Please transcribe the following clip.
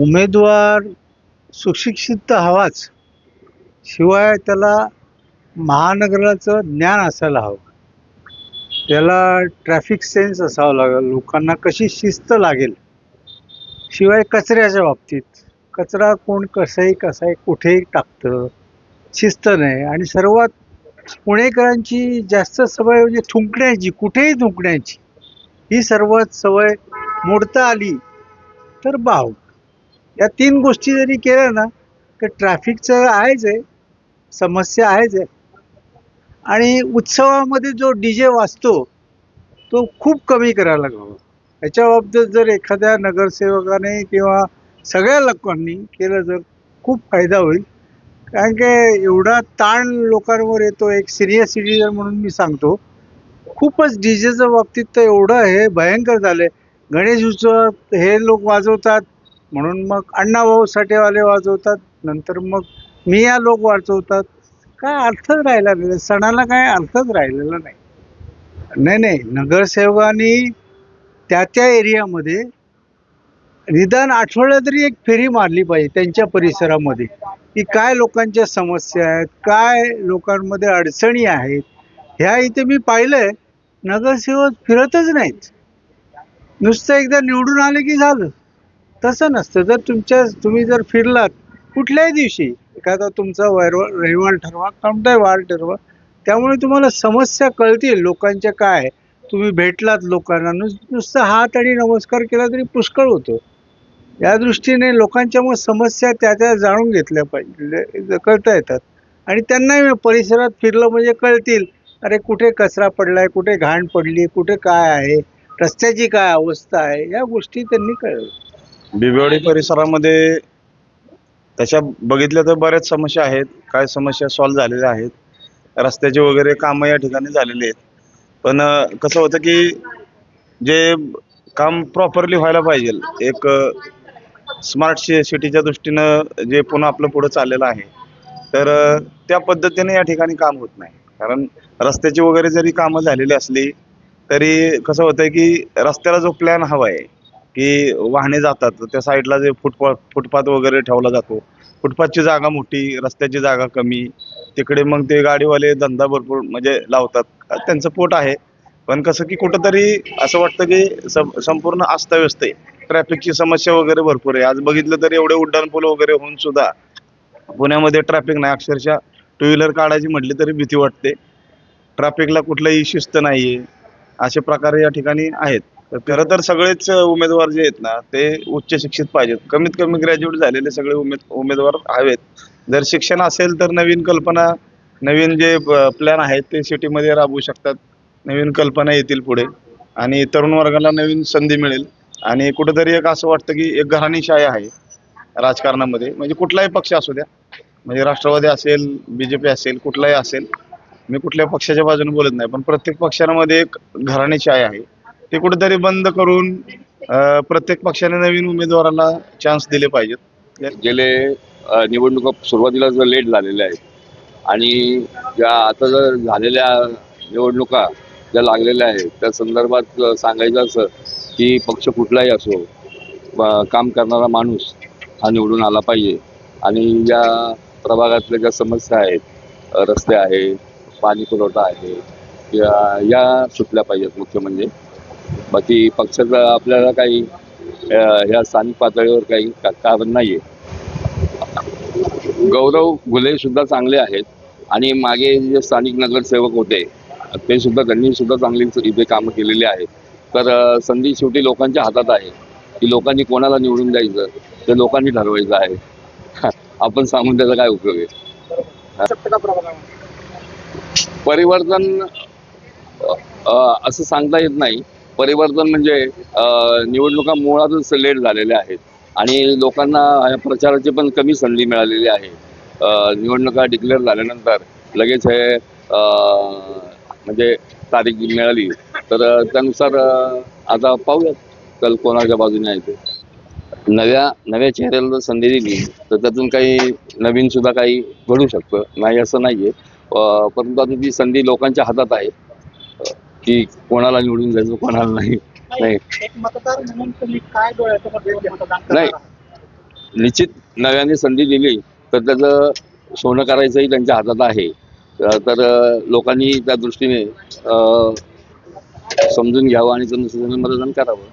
उमेदवार सुशिक्षित तर हवाच. शिवाय त्याला महानगराचं ज्ञान असायला हवं. त्याला ट्रॅफिक सेन्स असावं लागेल. लोकांना कशी शिस्त लागेल? शिवाय कचऱ्याच्या बाबतीत. कचरा कोण कसंही कसाही कुठेही टाकतं. शिस्त नाही. आणि सर्वात पुणेकरांची जास्त सवय म्हणजे थुंकण्याची कुठेही थुंकण्याची ही सर्वात सवय मोडता आली तर बाव या तीन गोष्टी जरी केल्या ना तर ट्रॅफिकचं आहेच आहे समस्या आहेच आहे. आणि उत्सवामध्ये जो डी जे वाजतो तो खूप कमी करायला हवा याच्या बाबतीत जर एखाद्या नगरसेवकाने किंवा सगळ्या लोकांनी केलं तर खूप फायदा होईल. कारण की एवढा ताण लोकांवर येतो एक सिनियर सिटीजन म्हणून मी सांगतो खूपच डी जेचं बाबतीत तर एवढं हे भयंकर झालं आहे गणेश उत्सव हे लोक वाजवतात म्हणून मग अण्णाभाऊ साठेवाले वाजवतात नंतर मग मिया लोक वाजवतात. काय अर्थच राहिला नाही. सणाला काय अर्थच राहिलेला नाही. नाही नाही. नगरसेवकांनी त्या त्या एरियामध्ये निदान आठवड्यात तरी एक फेरी मारली पाहिजे त्यांच्या परिसरामध्ये. की काय लोकांच्या समस्या आहेत काय लोकांमध्ये अडचणी आहेत. ह्या इथे मी पाहिलंय नगरसेवक फिरतच नाहीत. नुसतं एकदा निवडून आले की झालं. तसं नसतं. जर तुमच्या तुम्ही जर फिरलात कुठल्याही दिवशी एखादा तुमचा वैर रहिवाण ठरवा कोणताही वार ठरवा त्यामुळे तुम्हाला समस्या कळतील लोकांच्या काय. तुम्ही भेटलात लोकांना नुस नुसतं हात आणि नमस्कार केला तरी पुष्कळ होतो. या दृष्टीने लोकांच्या मग समस्या त्या त्या जाणून घेतल्या पाहिजे कळता येतात. आणि त्यांनाही परिसरात फिरलं म्हणजे कळतील अरे कुठे कचरा पडलाय कुठे घाण पडली कुठे काय आहे रस्त्याची काय अवस्था आहे या गोष्टी त्यांनी कळलं बिबवेवाडी परिसरामध्ये तशा बघितल्या तर बऱ्याच समस्या आहेत. काय समस्या सॉल्व्ह झालेल्या आहेत. रस्त्याचे वगैरे कामं या ठिकाणी झालेली आहेत. पण अं, कसं होतं की जे काम प्रॉपरली व्हायला पाहिजे. एक स्मार्ट सिटीच्या दृष्टीनं जे पुन्हा आपलं पुढं चाललेलं आहे. तर अं, त्या पद्धतीने या ठिकाणी काम होत नाही. कारण रस्त्याची वगैरे जरी कामं झालेली असली तरी कसं होतंय की रस्त्याला जो प्लॅन हवा आहे की वाहने जातात. त्या साईडला जे फुटपाथ फुटपाथ वगैरे ठेवला जातो. फुटपाथची जागा मोठी रस्त्याची जागा कमी. तिकडे मग ते गाडीवाले धंदा भरपूर म्हणजे लावतात. त्यांचं पोट आहे. पण कसं की कुठंतरी असं वाटतं की संपूर्ण अस्ताव्यस्त आहे. ट्रॅफिकची समस्या वगैरे भरपूर आहे. आज बघितलं तर एवढे उड्डाणपूल वगैरे होऊन सुद्धा पुण्यामध्ये ट्रॅफिक नाही. अक्षरशः टू व्हीलर काढायची म्हटली तरी भीती वाटते. ट्रॅफिकला कुठलंही शिस्त नाही आहे असे प्रकार या ठिकाणी आहेत. तर खरं तर सगळेच उमेदवार जे आहेत ना ते उच्च शिक्षित पाहिजेत. कमीत कमी ग्रॅज्युएट झालेले सगळे उमेद उमेदवार हवेत. जर शिक्षण असेल तर नवीन कल्पना नवीन जे प्लॅन आहेत ते सिटीमध्ये राबवू शकतात. नवीन कल्पना येतील पुढे. आणि तरुण वर्गाला नवीन संधी मिळेल. आणि कुठेतरी एक असं वाटतं की एक घराणीशाही आहे राजकारणामध्ये. म्हणजे कुठलाही पक्ष असू द्या. म्हणजे राष्ट्रवादी असेल बी जे पी असेल कुठलाही असेल. मी कुठल्या पक्षाच्या बाजूने बोलत नाही. पण प्रत्येक पक्षामध्ये एक घराणीशाही आहे. ते कुठेतरी बंद करून प्रत्येक पक्षाने नवीन उमेदवाराला चान्स दिले पाहिजेत. गेले निवडणुका सुरुवातीला जर लेट झालेल्या आहेत आणि ज्या आता जर झालेल्या निवडणुका ज्या लागलेल्या आहेत त्या संदर्भात सांगायचं असं की पक्ष कुठलाही असो काम करणारा माणूस हा निवडून आला पाहिजे. आणि या प्रभागातल्या ज्या समस्या आहेत रस्ते आहे पाणी पुरवठा आहे या या सुटल्या पाहिजेत मुख्य म्हणजे. बाकी पक्षाचं आपल्याला काही ह्या स्थानिक पातळीवर काही कारण नाही आहे गौरव घुले सुद्धा चांगले आहेत आणि मागे जे स्थानिक नगरसेवक होते ते सुद्धा त्यांनी सुद्धा चांगली इथे कामं केलेली आहेत. तर संधी शेवटी लोकांच्या हातात आहे. की लोकांनी कोणाला निवडून द्यायचं ते लोकांनी ठरवायचं आहे. आपण सांगून त्याचा काय उपयोग आहे? परिवर्तन असं सांगता येत नाही. परिवर्तन म्हणजे निवडणुका मुळातच लेट झालेल्या आहेत. आणि लोकांना या प्रचाराची पण कमी संधी मिळालेली आहे. निवडणुका डिक्लेअर झाल्यानंतर लगेच हे म्हणजे तारीख मिळाली. तर त्यानुसार आता पाहूयात कल कोणाच्या बाजूने आहे ते. नव्या नव्या चेहऱ्याला जर संधी दिली तर त्यातून काही नवीन सुद्धा काही घडू शकतं. नाही असं नाहीये. आहे परंतु आता ती संधी लोकांच्या हातात आहे. की कोणाला निवडून द्यायचं कोणाला नाही. नाही? निश्चित नव्याने संधी दिली तर त्याचं सोनं करायचंही त्यांच्या हातात आहे. तर लोकांनी त्या दृष्टीने समजून घ्यावं आणि मतदान करावं.